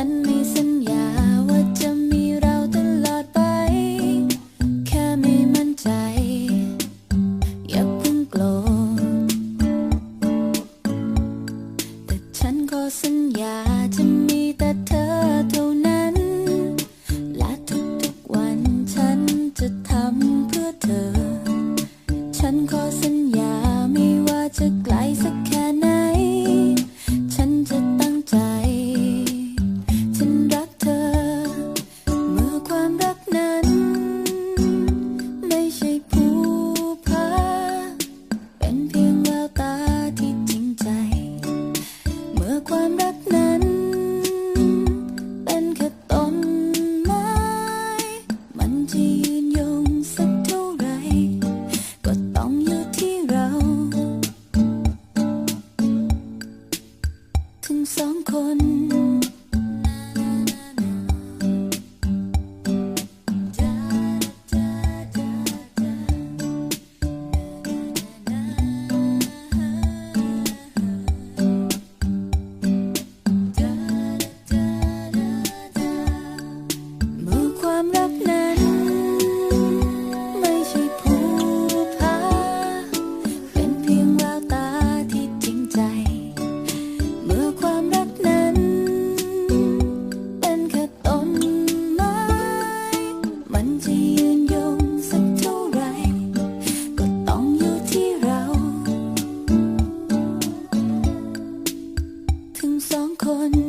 ฉันไม่สัญญาว่าจะมีเราตลอดไป แค่ไม่มั่นใจ อย่าเพิ่งโกรธแต่ฉันก็สัญญาจะมีแต่เธอเท่านั้น และทุกๆวันฉันจะทำเพื่อเธอ ฉันขอสัญญา คน sans connaître.